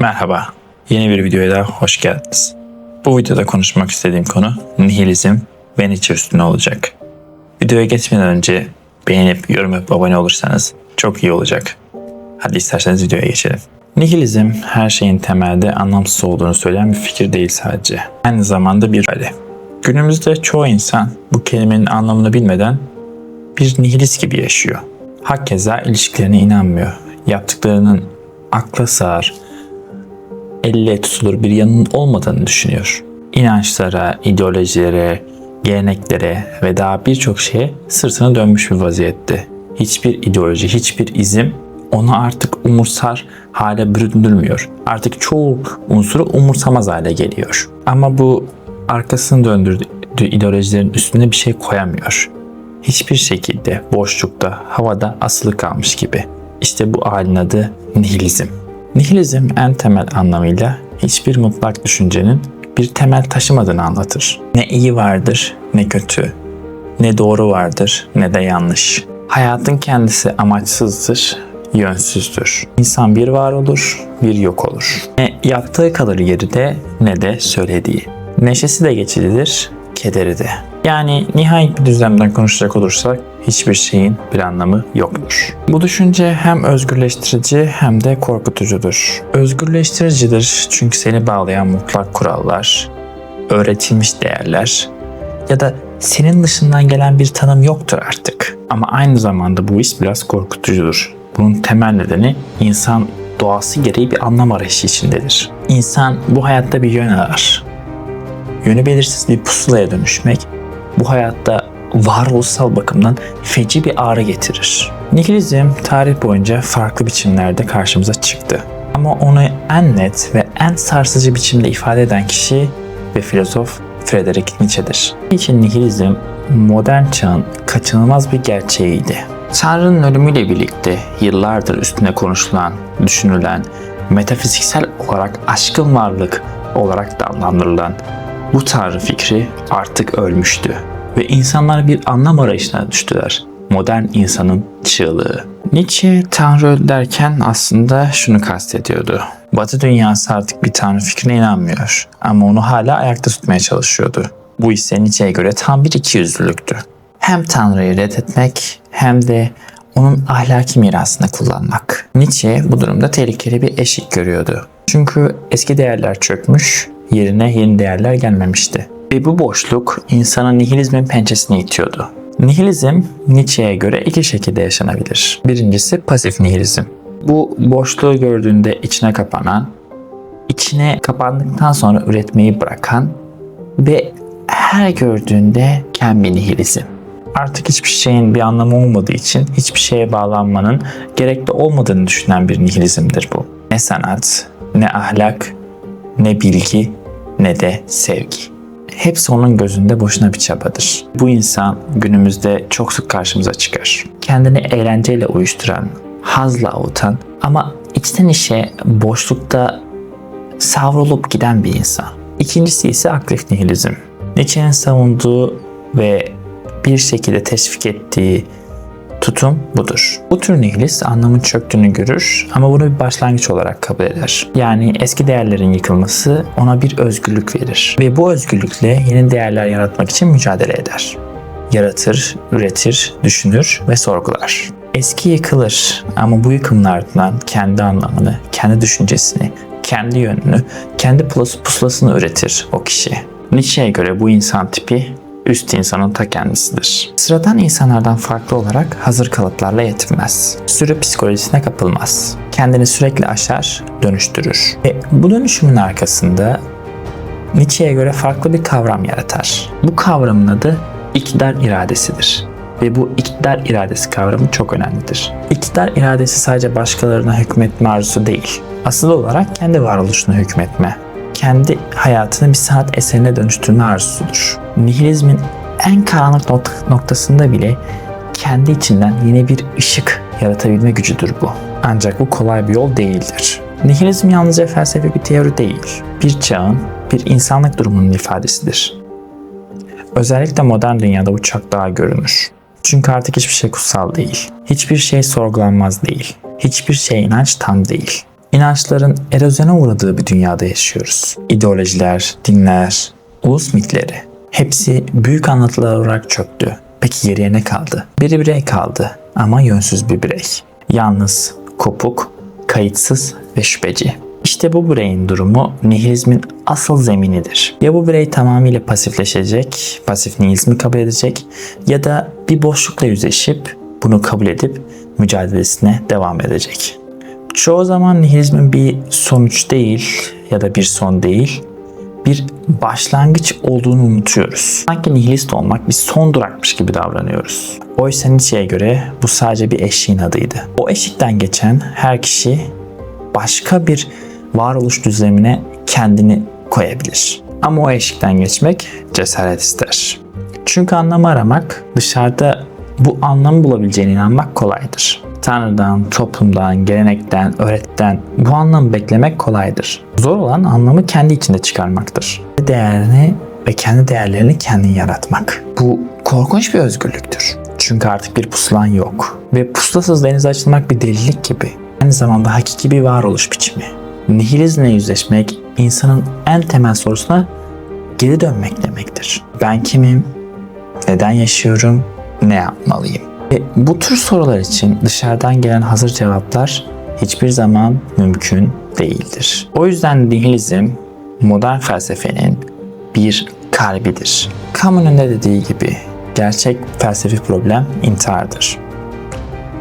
Merhaba, yeni bir videoya daha hoş geldiniz. Bu videoda konuşmak istediğim konu nihilizm ve Nietzsche üstüne olacak. Videoya geçmeden önce beğenip, yorum yapıp abone olursanız çok iyi olacak. Hadi isterseniz videoya geçelim. Nihilizm her şeyin temelde anlamsız olduğunu söyleyen bir fikir değil sadece. Aynı zamanda bir hali. Günümüzde çoğu insan bu kelimenin anlamını bilmeden bir nihilist gibi yaşıyor. Hakeza ilişkilerine inanmıyor. Yaptıklarının akla sığar, elle tutulur bir yanının olmadığını düşünüyor. İnançlara, ideolojilere, geleneklere ve daha birçok şeye sırtını dönmüş bir vaziyette. Hiçbir ideoloji, hiçbir izim onu artık umursar hale büründürmüyor. Artık çoğu unsuru umursamaz hale geliyor. Ama bu arkasını döndürdüğü ideolojilerin üstüne bir şey koyamıyor. Hiçbir şekilde boşlukta, havada asılı kalmış gibi. İşte bu halin adı nihilizm. Nihilizm en temel anlamıyla hiçbir mutlak düşüncenin bir temel taşımadığını anlatır. Ne iyi vardır ne kötü, ne doğru vardır ne de yanlış. Hayatın kendisi amaçsızdır, yönsüzdür. İnsan bir var olur, bir yok olur. Ne yaptığı kalır geride ne de söylediği. Neşesi de geçicidir, kederi de. Yani nihayet bir düzlemden konuşacak olursak hiçbir şeyin bir anlamı yoktur. Bu düşünce hem özgürleştirici hem de korkutucudur. Özgürleştiricidir çünkü seni bağlayan mutlak kurallar, öğretilmiş değerler ya da senin dışından gelen bir tanım yoktur artık. Ama aynı zamanda bu his biraz korkutucudur. Bunun temel nedeni insan doğası gereği bir anlam arayışı içindedir. İnsan bu hayatta bir yön arar. Yönü belirsiz bir pusulaya dönüşmek bu hayatta varoluşsal bakımdan feci bir ağrı getirir. Nihilizm tarih boyunca farklı biçimlerde karşımıza çıktı. Ama onu en net ve en sarsıcı biçimde ifade eden kişi ve filozof Friedrich Nietzsche'dir. Nietzsche nihilizm modern çağın kaçınılmaz bir gerçeğiydi. Tanrı'nın ölümüyle birlikte yıllardır üstüne konuşulan, düşünülen, metafiziksel olarak aşkın varlık olarak da adlandırılan bu tanrı fikri artık ölmüştü ve insanlar bir anlam arayışına düştüler. Modern insanın çığlığı. Nietzsche tanrı öldü derken aslında şunu kastediyordu. Batı dünyası artık bir tanrı fikrine inanmıyor ama onu hala ayakta tutmaya çalışıyordu. Bu ise Nietzsche'ye göre tam bir ikiyüzlülüktü. Hem tanrıyı reddetmek hem de onun ahlaki mirasını kullanmak. Nietzsche bu durumda tehlikeli bir eşik görüyordu. Çünkü eski değerler çökmüş, yerine yeni değerler gelmemişti. Ve bu boşluk insanın nihilizmin pençesini itiyordu. Nihilizm Nietzsche'ye göre iki şekilde yaşanabilir. Birincisi pasif nihilizm. Bu boşluğu gördüğünde içine kapanan, içine kapandıktan sonra üretmeyi bırakan ve her gördüğünde kendi nihilizm. Artık hiçbir şeyin bir anlamı olmadığı için hiçbir şeye bağlanmanın gerekli olmadığını düşünen bir nihilizmdir bu. Ne sanat, ne ahlak, ne bilgi, ne de sevgi. Hepsi onun gözünde boşuna bir çabadır. Bu insan günümüzde çok sık karşımıza çıkar. Kendini eğlenceyle uyuşturan, hazla avutan ama içten işe boşlukta savrulup giden bir insan. İkincisi ise aktif nihilizm. Nietzsche'nin savunduğu ve bir şekilde teşvik ettiği tutum budur. Bu tür nihilist anlamın çöktüğünü görür ama bunu bir başlangıç olarak kabul eder. Yani eski değerlerin yıkılması ona bir özgürlük verir ve bu özgürlükle yeni değerler yaratmak için mücadele eder. Yaratır, üretir, düşünür ve sorgular. Eski yıkılır ama bu yıkımın ardından kendi anlamını, kendi düşüncesini, kendi yönünü, kendi pusulasını üretir o kişi. Nietzsche'ye göre bu insan tipi üst insanın ta kendisidir. Sıradan insanlardan farklı olarak hazır kalıplarla yetinmez. Sürü psikolojisine kapılmaz. Kendini sürekli aşar, dönüştürür. Ve bu dönüşümün arkasında Nietzsche'ye göre farklı bir kavram yaratar. Bu kavramın adı iktidar iradesidir. Ve bu iktidar iradesi kavramı çok önemlidir. İktidar iradesi sadece başkalarına hükmetme arzusu değil. Asıl olarak kendi varoluşuna hükmetme, kendi hayatını bir sanat eserine dönüştürme arzusudur. Nihilizmin en karanlık noktasında bile kendi içinden yeni bir ışık yaratabilme gücüdür bu. Ancak bu kolay bir yol değildir. Nihilizm yalnızca felsefi bir teori değil, bir çağın, bir insanlık durumunun ifadesidir. Özellikle modern dünyada bu çok daha görünür. Çünkü artık hiçbir şey kutsal değil. Hiçbir şey sorgulanmaz değil. Hiçbir şey inanç tam değil. İnançların erozyona uğradığı bir dünyada yaşıyoruz. İdeolojiler, dinler, ulus mitleri hepsi büyük anlatılar olarak çöktü. Peki geriye ne kaldı? Bir birey kaldı ama yönsüz bir birey. Yalnız, kopuk, kayıtsız ve şüpheci. İşte bu bireyin durumu nihilizmin asıl zeminidir. Ya bu birey tamamıyla pasifleşecek, pasif nihilizmi kabul edecek ya da bir boşlukla yüzleşip bunu kabul edip mücadelesine devam edecek. Çoğu zaman nihilizmin bir sonuç değil ya da bir son değil, bir başlangıç olduğunu unutuyoruz. Sanki nihilist olmak bir son durakmış gibi davranıyoruz. Oysa Nietzsche'ye göre bu sadece bir eşiğin adıydı. O eşikten geçen her kişi başka bir varoluş düzlemine kendini koyabilir. Ama o eşikten geçmek cesaret ister. Çünkü anlamı aramak dışarıda bu anlamı bulabileceğine inanmak kolaydır. Tanrı'dan, toplumdan, gelenekten, öğretiden bu anlamı beklemek kolaydır. Zor olan anlamı kendi içinde çıkarmaktır. Değerini ve kendi değerlerini kendin yaratmak. Bu korkunç bir özgürlüktür. Çünkü artık bir pusulan yok. Ve pusulasız denize açılmak bir delilik gibi. Aynı zamanda hakiki bir varoluş biçimi. Nihilizmle yüzleşmek insanın en temel sorusuna geri dönmek demektir. Ben kimim? Neden yaşıyorum? Ne yapmalıyım? Ve bu tür sorular için dışarıdan gelen hazır cevaplar hiçbir zaman mümkün değildir. O yüzden nihilizm modern felsefenin bir kalbidir. Camus'un ne dediği gibi gerçek felsefi problem intihardır.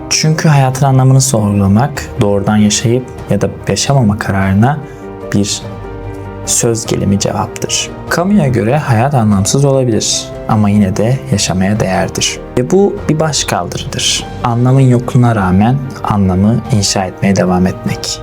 Çünkü hayatın anlamını sorgulamak doğrudan yaşayıp ya da yaşamama kararına bir söz gelimi cevaptır. Camus'a göre hayat anlamsız olabilir ama yine de yaşamaya değerdir. Ve bu bir başkaldırıdır. Anlamın yokluğuna rağmen anlamı inşa etmeye devam etmek.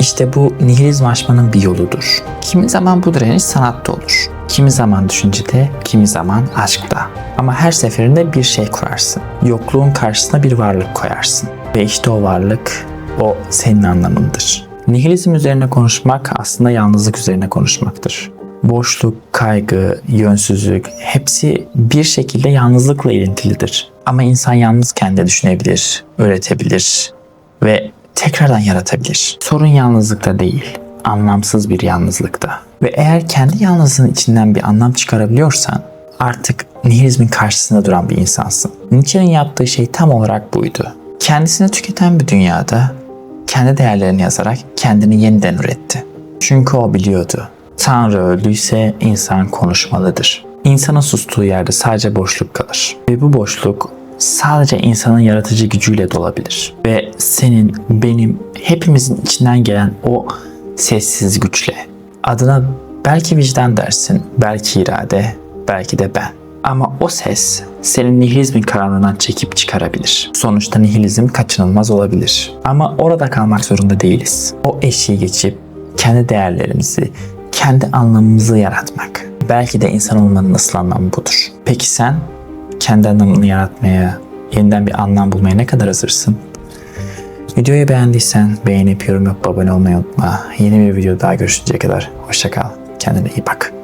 İşte bu nihilizm aşmanın bir yoludur. Kimi zaman bu direniş sanatta olur. Kimi zaman düşüncede, kimi zaman aşkta. Ama her seferinde bir şey kurarsın. Yokluğun karşısına bir varlık koyarsın. Ve işte o varlık, o senin anlamındır. Nihilizm üzerine konuşmak aslında yalnızlık üzerine konuşmaktır. Boşluk, kaygı, yönsüzlük hepsi bir şekilde yalnızlıkla ilintilidir. Ama insan yalnızken de düşünebilir, öğretebilir ve tekrardan yaratabilir. Sorun yalnızlıkta değil, anlamsız bir yalnızlıkta. Ve eğer kendi yalnızlığın içinden bir anlam çıkarabiliyorsan artık nihilizmin karşısında duran bir insansın. Nietzsche'nin yaptığı şey tam olarak buydu. Kendisini tüketen bir dünyada kendi değerlerini yazarak kendini yeniden üretti. Çünkü o biliyordu. Tanrı öldüyse insan konuşmalıdır. İnsanın sustuğu yerde sadece boşluk kalır. Ve bu boşluk sadece insanın yaratıcı gücüyle dolabilir. Ve senin, benim, hepimizin içinden gelen o sessiz güçle. Adına belki vicdan dersin, belki irade, belki de ben. Ama o ses senin nihilizmin karanlığından çekip çıkarabilir. Sonuçta nihilizm kaçınılmaz olabilir. Ama orada kalmak zorunda değiliz. O eşiği geçip kendi değerlerimizi, kendi anlamımızı yaratmak. Belki de insan olmanın asıl anlamı budur. Peki sen kendi anlamını yaratmaya, yeniden bir anlam bulmaya ne kadar hazırsın? Videoyu beğendiysen beğenip yorum yapıp abone olmayı unutma. Yeni bir video daha görüşünceye kadar hoşça kal. Kendine iyi bak.